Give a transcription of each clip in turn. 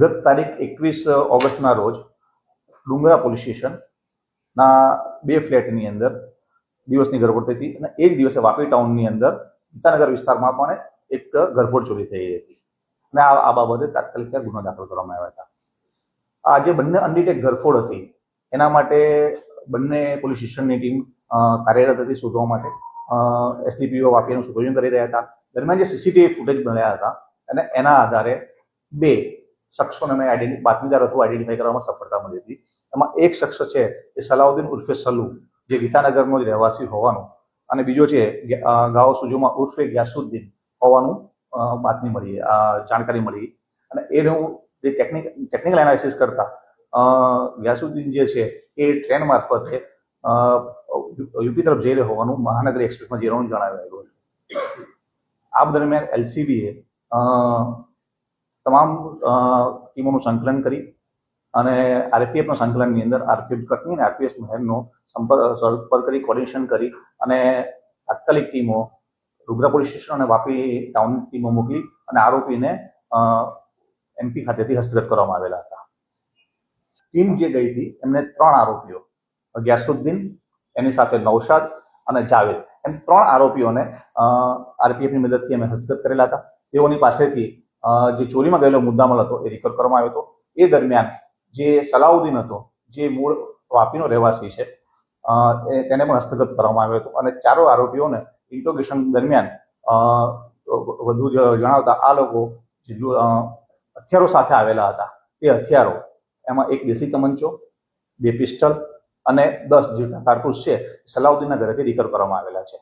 ગત તારીખ એકવીસ ઓગસ્ટના રોજ ડુંગરા પોલીસ સ્ટેશનના બે ફ્લેટની અંદર દિવસની ગરબડ થઈ હતી અને એ જ દિવસે વાપી ટાઉનની અંદર ગીતાનગર વિસ્તારમાં પણ એક ગરફોડ ચોરી થઈ હતી. અને આ આ બાબતે તાત્કાલિક ગુનો દાખલ કરવામાં આવ્યા હતા. આ જે બંને અનડિટેક ગરફોડ હતી, એના માટે બંને પોલીસ સ્ટેશનની ટીમ કાર્યરત હતી શોધવા માટે. એસડીપીઓ વાપીનું સુપરવિઝન કરી રહ્યા હતા. દરમિયાન જે સીસીટીવી ફૂટેજ મળ્યા હતા અને એના આધારે બે શખ્સોને મેં આઈડેન્ટિ બાતમીદાર અથવા આઈડેન્ટિફાઈ કરવામાં સફળતા મળી હતી. એમાં એક શખ્સ છે એ સલાઉદ્દીન ઉર્ફે સલુ જે ગીતાનગરનો જ રહેવાસી હોવાનું અને બીજો છે ગાઓ સુજુમાં ઉર્ફે ગ્યાસુદ્દીન હોવાનું બાતમી મળી જાણકારી મળી. અને એનું જે ટેકનિક ટેકનિકલ એનાલિસિસ કરતા ગ્યાસુદ્દીન જે છે એ ટ્રેન મારફતે યુપી તરફ જઈ રહ્યો હોવાનું મહાનગરી એક્સપ્રેસમાં જઈ રહ્યું જણાવ્યું આ દરમિયાન એલસીબીએ તમામ ટીમોનું સંકલન કરી અને આરપીએફના સંકલનની અંદર આરપીએફ કટની અને આરપીએફ મહેરનો સંપર્ક પર કરી કોર્ડિનેશન કરી અને તાત્કાલિક ટીમો રૂગરા પોલીસ સ્ટેશન અને વાપી ટાઉન ટીમો મોકલી અને આરોપીને એમપી ખાતેથી હસ્તગત કરવામાં આવેલા હતા. ટીમ જે ગઈ હતી, એમને ત્રણ આરોપીઓ ગ્યાસુદ્દીન એની સાથે નૌશાદ અને જાવેદ. એમ ત્રણ આરોપીઓને આરપીએફની મદદથી અમે હસ્તગત કરેલા હતા. તેઓની પાસેથી જે ચોરીમાં ગયેલો મુદ્દામાલ હતો એ રિકવર કરવામાં આવ્યો હતો. એ દરમિયાન જે સલાઉદ્દીન હતો જે મૂળ વાપીનો રહેવાસી છે તેને પણ હસ્તગત કરવામાં આવ્યો હતો. અને ચારો આરોપીઓને ઇન્ટ્રોગેશન દરમિયાન વધુ જણાવતા આ લોકો હથિયારો સાથે આવેલા હતા. એ હથિયારો એમાં એક દેશી તમંચો બે પિસ્ટલ અને દસ જેટલા કારતૂસ છે સલાઉદ્દીનના ઘરેથી રિકવર કરવામાં આવેલા છે.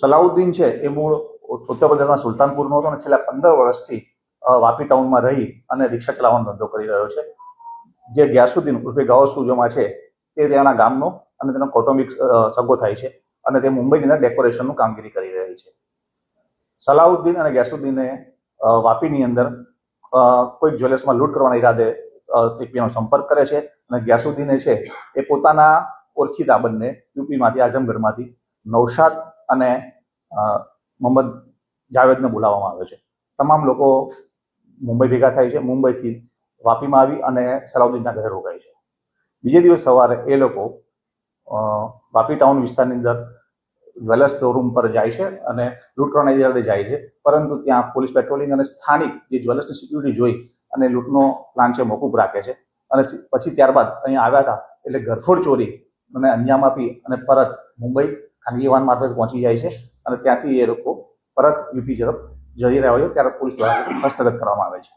સલાઉદ્દીન છે એ મૂળ ઉત્તર પ્રદેશના સુલતાનપુરનો હતો અને છેલ્લા પંદર વર્ષથી વાપી ટાઉનમાં રહી અને રિક્ષા ચલાવવાનો ધંધો કરી રહ્યો છે. જે ગ્યાસુદ્દીન ઉર્ફે ગાવસુજોમાં છે તે ત્યાંના ગામનો અને તેનો કૌટુંબિક સગો થાય છે અને તે મુંબઈની અંદર ડેકોરેશનનું કામગીરી કરી રહી છે. સલાઉદ્દીન અને ગ્યાસુદ્દીને વાપીની અંદર કોઈ જ્વેલર્સમાં લૂંટ કરવાના ઈરાદે અ, સંપર્ક કરે છે અને ગ્યાસુદ્દીને છે એ પોતાના ઓળખીતા બંને યુપીમાંથી આઝમગઢમાંથી નૌશાદ અને મોહમ્મદ જાવેદને બોલાવવામાં આવે છે. તમામ લોકો મુંબઈ ભેગા થાય છે. મુંબઈથી વાપીમાં આવી અને સલાઉદ્દીનના ઘરે રોકાય છે. બીજે દિવસ સવારે એ લોકો વાપી ટાઉન વિસ્તારની અંદર જ્વેલર્સ શોરૂમ પર જાય છે અને લૂંટ કરવાના ઈરાદે જાય છે. પરંતુ ત્યાં પોલીસ પેટ્રોલિંગ અને સ્થાનિક જે જ્વેલર્સની સિક્યુરિટી જોઈ અને લૂંટનો પ્લાન છે મોકૂફ રાખે છે. અને પછી ત્યારબાદ અહીંયા આવ્યા હતા એટલે ઘરફોડ ચોરી અને અંજામ આપી અને પરત મુંબઈ ખાનગી વાહન મારફત પહોંચી જાય છે. અને ત્યાંથી એ લોકો પરત યુપી તરફ જઈ રહ્યા હોય ત્યારે પોલીસ દ્વારા હસ્તગત કરવામાં આવે છે.